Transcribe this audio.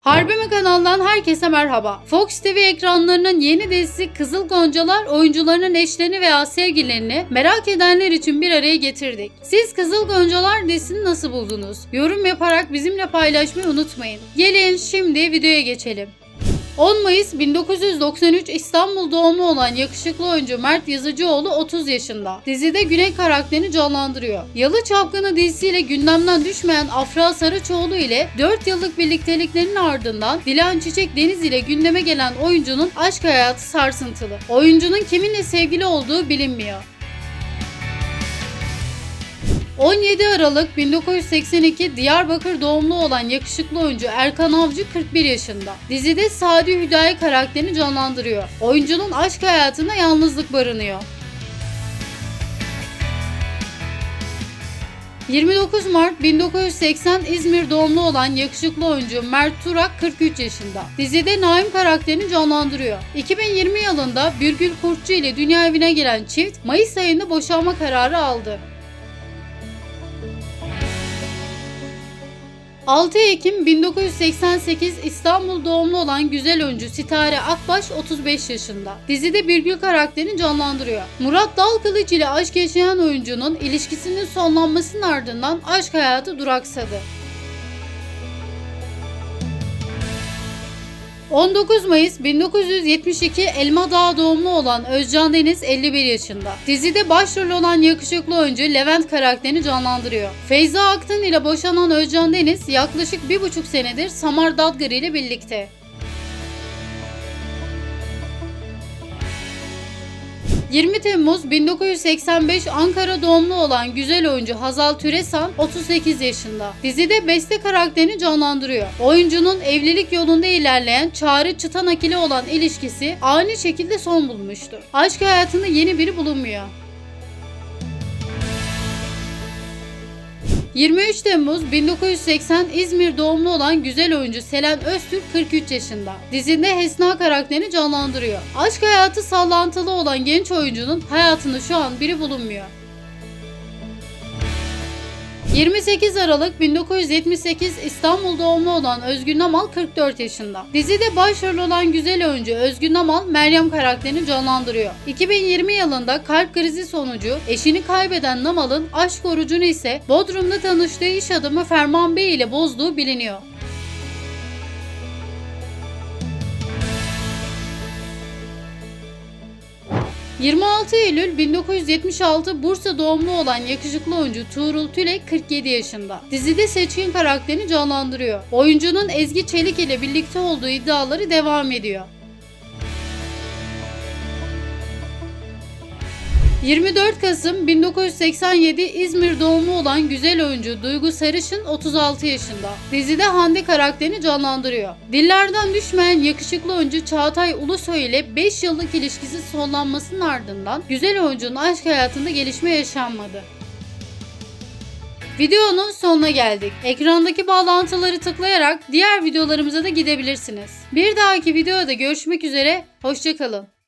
Harbime kanalından herkese merhaba. Fox TV ekranlarının yeni dizisi Kızıl Goncalar oyuncularının eşlerini veya sevgililerini merak edenler için bir araya getirdik. Siz Kızıl Goncalar dizisini nasıl buldunuz? Yorum yaparak bizimle paylaşmayı unutmayın. Gelin şimdi videoya geçelim. 10 Mayıs 1993 İstanbul doğumlu olan yakışıklı oyuncu Mert Yazıcıoğlu 30 yaşında. Dizide Güney karakterini canlandırıyor. Yalı Çapkını dizisiyle gündemden düşmeyen Afra Saraçoğlu ile 4 yıllık birlikteliklerinin ardından Dilan Çiçek Deniz ile gündeme gelen oyuncunun aşk hayatı sarsıntılı. Oyuncunun kiminle sevgili olduğu bilinmiyor. 17 Aralık 1982 Diyarbakır doğumlu olan yakışıklı oyuncu Erkan Avcı 41 yaşında. Dizide Sadi Hüdayi karakterini canlandırıyor. Oyuncunun aşk hayatında yalnızlık barınıyor. 29 Mart 1980 İzmir doğumlu olan yakışıklı oyuncu Mert Turak 43 yaşında. Dizide Naim karakterini canlandırıyor. 2020 yılında Birgül Kurtçu ile dünya evine gelen çift Mayıs ayında boşanma kararı aldı. 6 Ekim 1988 İstanbul doğumlu olan güzel oyuncu Sitare Akbaş 35 yaşında. Dizide Birgül karakterini canlandırıyor. Murat Dalkılıç ile aşk yaşayan oyuncunun ilişkisinin sonlanmasının ardından aşk hayatı duraksadı. 19 Mayıs 1972 Elma Dağı doğumlu olan Özcan Deniz 51 yaşında. Dizide başrol olan yakışıklı oyuncu Levent karakterini canlandırıyor. Feyza Aktan ile boşanan Özcan Deniz yaklaşık bir buçuk senedir Samar Dadgar ile birlikte. ...20 Temmuz 1985 Ankara doğumlu olan güzel oyuncu Hazal Türesan 38 yaşında. Dizide Beste karakterini canlandırıyor. Oyuncunun evlilik yolunda ilerleyen Çağrı Çıtanak ile olan ilişkisi ani şekilde son bulmuştu. Aşk hayatında yeni biri bulunmuyor. 23 Temmuz 1980 İzmir doğumlu olan güzel oyuncu Selen Öztürk 43 yaşında. Dizinde Hesna karakterini canlandırıyor. Aşk hayatı sallantılı olan genç oyuncunun hayatında şu an biri bulunmuyor. 28 Aralık 1978 İstanbul doğumlu olan Özgün Namal 44 yaşında. Dizide başrol olan güzel oyuncu Özgün Namal Meryem karakterini canlandırıyor. 2020 yılında kalp krizi sonucu eşini kaybeden Namal'ın aşk orucunu ise Bodrum'da tanıştığı iş adamı Ferman Bey ile bozduğu biliniyor. ...26 Eylül 1976 Bursa doğumlu olan yakışıklı oyuncu Tuğrul Tülek 47 yaşında. Dizide seçkin karakterini canlandırıyor. Oyuncunun Ezgi Çelik ile birlikte olduğu iddiaları devam ediyor. 24 Kasım 1987 İzmir doğumlu olan güzel oyuncu Duygu Sarışın 36 yaşında. Dizide Hande karakterini canlandırıyor. Dillerden düşmeyen yakışıklı oyuncu Çağatay Ulusoy ile 5 yıllık ilişkisi sonlanmasının ardından güzel oyuncunun aşk hayatında gelişme yaşanmadı. Videonun sonuna geldik. Ekrandaki bağlantıları tıklayarak diğer videolarımıza da gidebilirsiniz. Bir dahaki videoda görüşmek üzere, hoşçakalın.